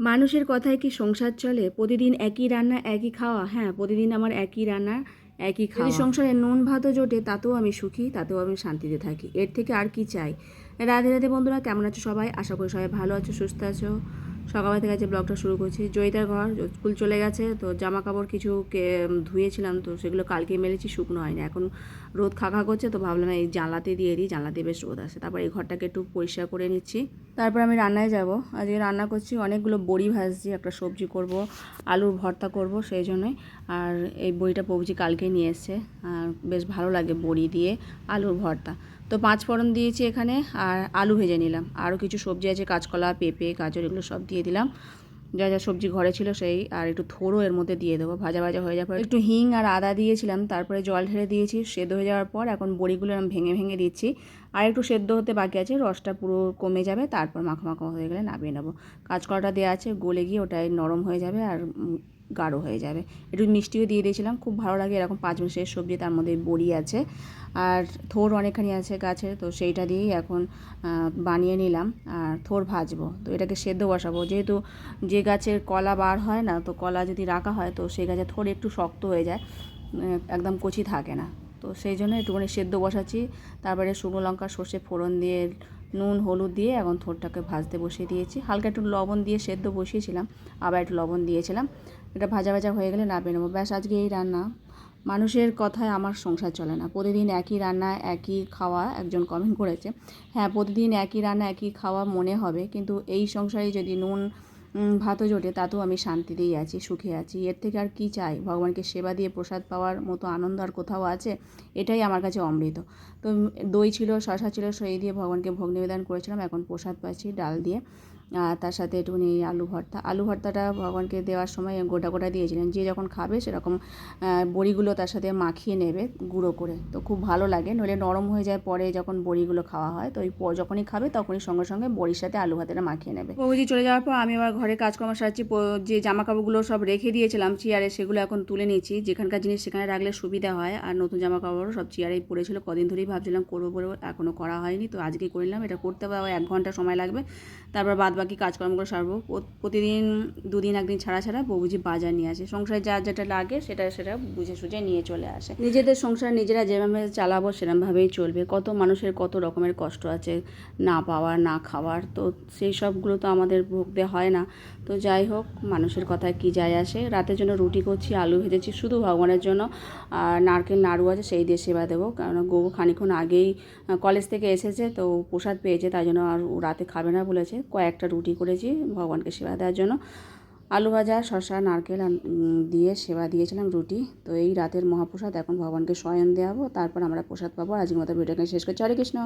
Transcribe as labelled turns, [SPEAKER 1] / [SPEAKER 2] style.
[SPEAKER 1] মানুষের কথায় কি সংসার চলে? প্রতিদিন একই রান্না একই খাওয়া? হ্যাঁ প্রতিদিন আমার একই রান্না একই খাওয়া। সংসারে নুন ভাতও জোটে তাতেও আমি সুখী তাতেও আমি শান্তিতে থাকি। এর থেকে আর কি চাই? রাধে রাধে বন্ধুরা কেমন আছো সবাই? আশা করি সবাই ভালো আছো সুস্থ আছো। সকালবেলা থেকে আজকে ব্লগটা শুরু করছি, জয়িতার ঘর স্কুল চলে গেছে, তো জামা কাপড় কিছু ধুয়েছিলাম, তো সেগুলো কালকে মেলেছি, শুকনো হয়নি। এখন রোদ খাখা করছে, তো ভাবলাম এই জানলাতে দিয়ে দিই, জানলাতে বেশ রোদ আসে। তারপর এই ঘরটাকে একটু পরিষ্কার করে নিচ্ছি। তারপর আমি রান্নায় যাব। আজকে রান্না করছি অনেকগুলো বড়ি ভাজছি, একটা সবজি করব, আলুর ভর্তা করব সেই জন্যই। আর এই বড়িটা পবজি কালকে নিয়ে এসছে, আর বেশ ভালো লাগে বড়ি দিয়ে আলুর ভর্তা। তো পাঁচ ফোড়ন দিয়েছি এখানে আর আলু ভেজে নিলাম। আরও কিছু সবজি আছে, কাঁচকলা, পেঁপে, গাজর এগুলো সব দিয়ে দিলাম। যা যা সবজি ঘরে ছিল সেই, আর একটু থোড়ও এর মধ্যে দিয়ে দেবো। ভাজা ভাজা হয়ে যাওয়ার পর একটু হিং আর আদা দিয়েছিলাম, তারপরে জল ঢেলে দিয়েছি। সেদ্ধ হয়ে যাওয়ার পর এখন বড়িগুলো আমি ভেঙে ভেঙে দিচ্ছি। আর একটু সেদ্ধ হতে বাকি আছে, রসটা পুরো কমে যাবে, তারপর মাখো মাখো হয়ে গেলে নামিয়ে নেব। কাঁচকলাটা দেওয়া আছে, গলে গিয়ে ওটাই নরম হয়ে যাবে আর গাঢ় হয়ে যাবে। একটু মিষ্টিও দিয়ে দিয়েছিলাম, খুব ভালো লাগে এরকম পাঁচ মাসের সবজি, তার মধ্যে বড়ি আছে। আর থোর অনেকখানি আছে গাছের তো সেইটা দিয়েই এখন বানিয়ে নিলাম। আর থোর ভাজবো, তো এটাকে সেদ্ধ বসাবো। যেহেতু যে গাছের কলা বার হয় না, তো কলা যদি রাখা হয়, তো সেই গাছের থোর একটু শক্ত হয়ে যায় একদম কচি থাকে না। তো সেই জন্য একটুখানি সেদ্ধ বসাচ্ছি। তারপরে শুকনো লঙ্কা, সর্ষে ফোড়ন দিয়ে নুন, হলুদ দিয়ে এখন থোরটাকে ভাজতে বসিয়ে দিয়েছি। হালকা একটু লবণ দিয়ে সেদ্ধ বসিয়েছিলাম, আবার একটু লবণ দিয়েছিলাম। এটা ভাজা ভাজা হয়ে গেলে নামিয়ে নেব। ব্যাস, আজকে এই রান্না। মানুষের কথায় আমার সংসার চলে না। প্রতিদিন একই রান্না, একই খাওয়া একজন কমেন্ট করেছে। হ্যাঁ প্রতিদিন একই রান্না, একই খাওয়া মনে হবে, কিন্তু এই সংসারে যদি নুন ভাতও জোটে, তাতেও আমি শান্তিতেই আছি, সুখে আছি। এর থেকে আর কি চাই? ভগবানকে সেবা দিয়ে প্রসাদ পাওয়ার মতো আনন্দ আর কোথাও আছে? এটাই আমার কাছে অমৃত। তো দই ছিল শশা ছিল, সেই দিয়ে ভগবানকে ভোগ নিবেদন করেছিলাম, এখন প্রসাদ পাচ্ছি ডাল দিয়ে। আর তার সাথে একটুখানি আলু ভর্তা। আলু ভর্তাটা ভগবানকে দেওয়ার সময় গোটা গোটা দিয়েছিলেন। যে যখন খাবে সেরকম বড়িগুলো তার সাথে মাখিয়ে নেবে গুঁড়ো করে। তো খুব ভালো লাগে। নইলে নরম হয়ে যায় পরে যখন বড়িগুলো খাওয়া হয়, তো ওই যখনই খাবে তখনই সঙ্গে সঙ্গে বড়ির সাথে আলু ভাতেটা মাখিয়ে নেবে। বৌদি চলে যাওয়ার পর আমি আবার ঘরে কাজকর্ম সারছি যে জামা কাপড়গুলো সব রেখে দিয়েছিলাম চেয়ারে, সেগুলো এখন তুলে নিচ্ছি যেখানকার জিনিস সেখানে রাখলে সুবিধা হয়। আর নতুন জামা কাপড়ও সব চেয়ারেই পড়েছিল। কদিন ধরেই ভাবছিলাম করব বলে এখনও করা হয়নি। তো আজকে করে নিলাম এটা করতে পারব। এক ঘণ্টা সময় লাগবে। তারপর বাদ বাকি কাজকর্মগুলো সারবো। প্রতিদিন দুদিন একদিন ছাড়া ছাড়া বউজি বাজার নিয়ে আসে। সংসারে যা যেটা লাগে সেটা সেটা বুঝে সুঝে নিয়ে চলে আসে। নিজেদের সংসার নিজেরা যেভাবে চালাবো সেরকমভাবেই চলবে। কত মানুষের কত রকমের কষ্ট আছে, না পাওয়ার না খাওয়ার। তো সেই সবগুলো তো আমাদের ভুগতে হয় না। তো যাই হোক, মানুষের কথায় কি যায় আসে? রাতের জন্য রুটি করছি, আলু ভেজেছি, শুধু ভগবানের জন্য। আর নারকেল, নাড়ু আছে, সেই দিয়ে সেবা দেবো। কারণ গৌ খানিক্ষণ আগেই কলেজ থেকে এসেছে, তো প্রসাদ পেয়েছে, তাই জন্য আর রাতে খাবে না বলেছে। কয়েকটা রুটি করেছি, ভগবানকে সেবা দেওয়ার জন্য। আলু ভাজা শশা নারকেল দিয়ে সেবা দিয়েছিলাম রুটি। তো এই রাতের মহাপ্রসাদ এখন ভগবানকে স্বয়ন দেওয়াবো। তারপর আমরা প্রসাদ পাবো। আজকের মতো ভিডিওকে শেষ করছি। হরে কৃষ্ণ।